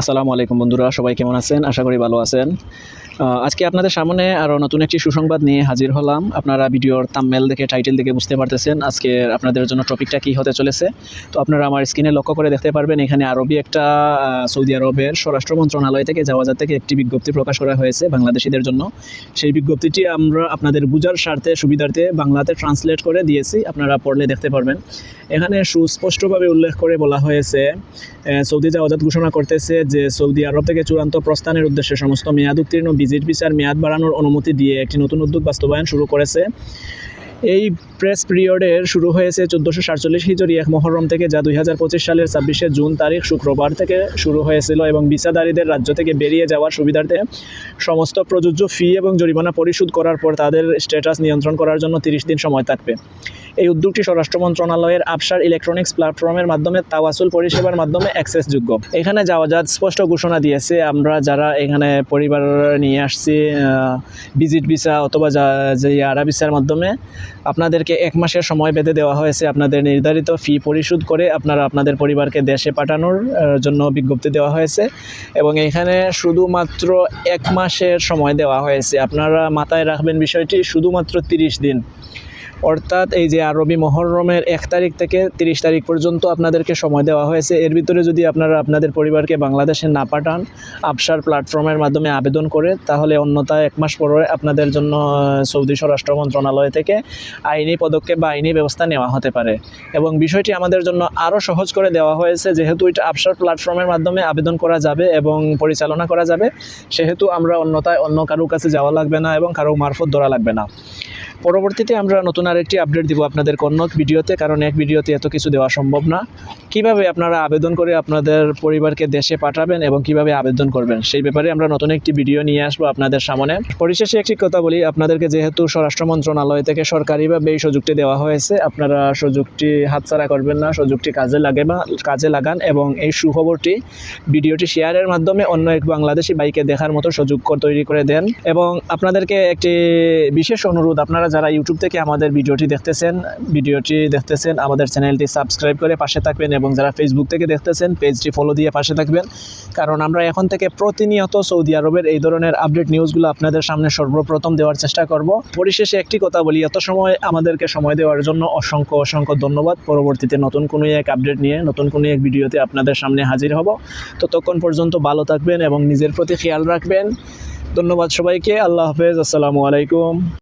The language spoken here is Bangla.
আসসালামু আলাইকুম বন্ধুরা, সবাই কেমন আছেন? আশা করি ভালো আছেন। আজকে আপনাদের সামনে আরও নতুন একটি সুসংবাদ নিয়ে হাজির হলাম। আপনারা ভিডিওর তাম্মেল দেখে টাইটেল দেখে বুঝতে পারতেছেন আজকে আপনাদের জন্য টপিকটা কী হতে চলেছে। তো আপনারা আমার স্ক্রিনে লক্ষ্য করে দেখতে পারবেন, এখানে আরবি একটা সৌদি আরবের স্বরাষ্ট্র মন্ত্রণালয় থেকে যাওয়াজাত থেকে একটি বিজ্ঞপ্তি প্রকাশ করা হয়েছে বাংলাদেশিদের জন্য। সেই বিজ্ঞপ্তিটি আমরা আপনাদের বুঝার স্বার্থে, সুবিধার্থে বাংলাতে ট্রান্সলেট করে দিয়েছি, আপনারা পড়লে দেখতে পারবেন। এখানে সুস্পষ্টভাবে উল্লেখ করে বলা হয়েছে সৌদি জাওয়াজাত ঘোষণা করতেছে যে সৌদি আরব থেকে চূড়ান্ত প্রস্থানের উদ্দেশ্যে সমস্ত মেয়াদ উত্তীর্ণ ভিজিট ভিসার মেয়াদ বাড়ানোর অনুমতি দিয়ে একটি নতুন উদ্যোগ বাস্তবায়ন শুরু করেছে। এই প্রেস পিরিয়ডের শুরু হয়েছে চোদ্দোশো সাতচল্লিশ হিজরি এক মহরম থেকে, যা দুই হাজার পঁচিশ সালের ছাব্বিশে জুন তারিখ শুক্রবার থেকে শুরু হয়েছিল এবং ভিসাদারীদের রাজ্য থেকে বেরিয়ে যাওয়ার সুবিধার্থে সমস্ত প্রযোজ্য ফি এবং জরিমানা পরিশোধ করার পর তাদের স্ট্যাটাস নিয়ন্ত্রণ করার জন্য তিরিশ দিন সময় থাকবে। এই উদ্যোগটি স্বরাষ্ট্র মন্ত্রণালয়ের আবসার ইলেকট্রনিক্স প্ল্যাটফর্মের মাধ্যমে তাওয়াসুল পরিষেবার মাধ্যমে অ্যাক্সেসযোগ্য। এখানে যাওয়া যা স্পষ্ট ঘোষণা দিয়েছে, আমরা যারা এখানে পরিবার নিয়ে আসছি ভিজিট ভিসা অথবা যা- আরা ভিসার মাধ্যমে, আপনাদেরকে এক মাসের সময় বেঁধে দেওয়া হয়েছে। আপনাদের নির্ধারিত ফি পরিশোধ করে আপনারা আপনাদের পরিবারকে দেশে পাঠানোর জন্য বিজ্ঞপ্তি দেওয়া হয়েছে। এবং এখানে শুধুমাত্র এক মাসের সময় দেওয়া হয়েছে। আপনারা মাথায় রাখবেন বিষয়টি, শুধুমাত্র তিরিশ দিন। অর্থাৎ এই যে আরবি মহরমের এক তারিখ থেকে তিরিশ তারিখ পর্যন্ত আপনাদেরকে সময় দেওয়া হয়েছে। এর ভিতরে যদি আপনারা আপনাদের পরিবারকে বাংলাদেশে না পাঠান আবসার প্ল্যাটফর্মের মাধ্যমে আবেদন করে, তাহলে অন্যথায় এক মাস পরে আপনাদের জন্য সৌদি স্বরাষ্ট্র মন্ত্রণালয় থেকে আইনি পদক্ষেপ বা আইনি ব্যবস্থা নেওয়া হতে পারে। এবং বিষয়টি আমাদের জন্য আরও সহজ করে দেওয়া হয়েছে, যেহেতু এটা আবসার প্ল্যাটফর্মের মাধ্যমে আবেদন করা যাবে এবং পরিচালনা করা যাবে, সেহেতু আমরা অন্যথায় অন্য কারও কাছে যাওয়া লাগবে না এবং কারও মারফত ধরা লাগবে না। পরবর্তীতে আমরা নতুন আরেকটি আপডেট দিব আপনাদের অন্য ভিডিওতে, কারণ এক ভিডিওতে এত কিছু দেওয়া সম্ভব না। কীভাবে আপনারা আবেদন করে আপনাদের পরিবারকে দেশে পাঠাবেন এবং কীভাবে আবেদন করবেন, সেই ব্যাপারে আমরা নতুন একটি ভিডিও নিয়ে আসব আপনাদের সামনে। পরিশেষে একটি কথা বলি, আপনাদেরকে যেহেতু স্বরাষ্ট্র মন্ত্রণালয় থেকে সরকারিভাবে এই সুযোগটি দেওয়া হয়েছে, আপনারা সুযোগটি হাতছাড়া করবেন না, সুযোগটি কাজে লাগে বা কাজে লাগান এবং এই সুখবরটি ভিডিওটি শেয়ারের মাধ্যমে অন্য এক বাংলাদেশি বাইকে দেখার মতো সুযোগ তৈরি করে দেন। এবং আপনাদেরকে একটি বিশেষ অনুরোধ, আপনারা যারা ইউটিউব থেকে আমাদের ভিডিওটি দেখতেছেন ভিডিওটি দেখতেছেন, আমাদের চ্যানেলটি সাবস্ক্রাইব করে পাশে থাকবেন এবং যারা ফেসবুক থেকে দেখতেছেন, পেজটি ফলো দিয়ে পাশে থাকবেন। কারণ আমরা এখন থেকে প্রতিনিয়ত সৌদি আরবের এই ধরনের আপডেট নিউজগুলো আপনাদের সামনে সর্বপ্রথম দেওয়ার চেষ্টা করব। পরিশেষে একটি কথা বলি, এত সময় আমাদেরকে সময় দেওয়ার জন্য অসংখ্য অসংখ্য ধন্যবাদ। পরবর্তীতে নতুন কোনো এক আপডেট নিয়ে, নতুন কোনো এক ভিডিওতে আপনাদের সামনে হাজির হব। ততক্ষণ পর্যন্ত ভালো থাকবেন এবং নিজের প্রতি খেয়াল রাখবেন। ধন্যবাদ সবাইকে, আল্লাহ হাফেজ, আসসালামু আলাইকুম।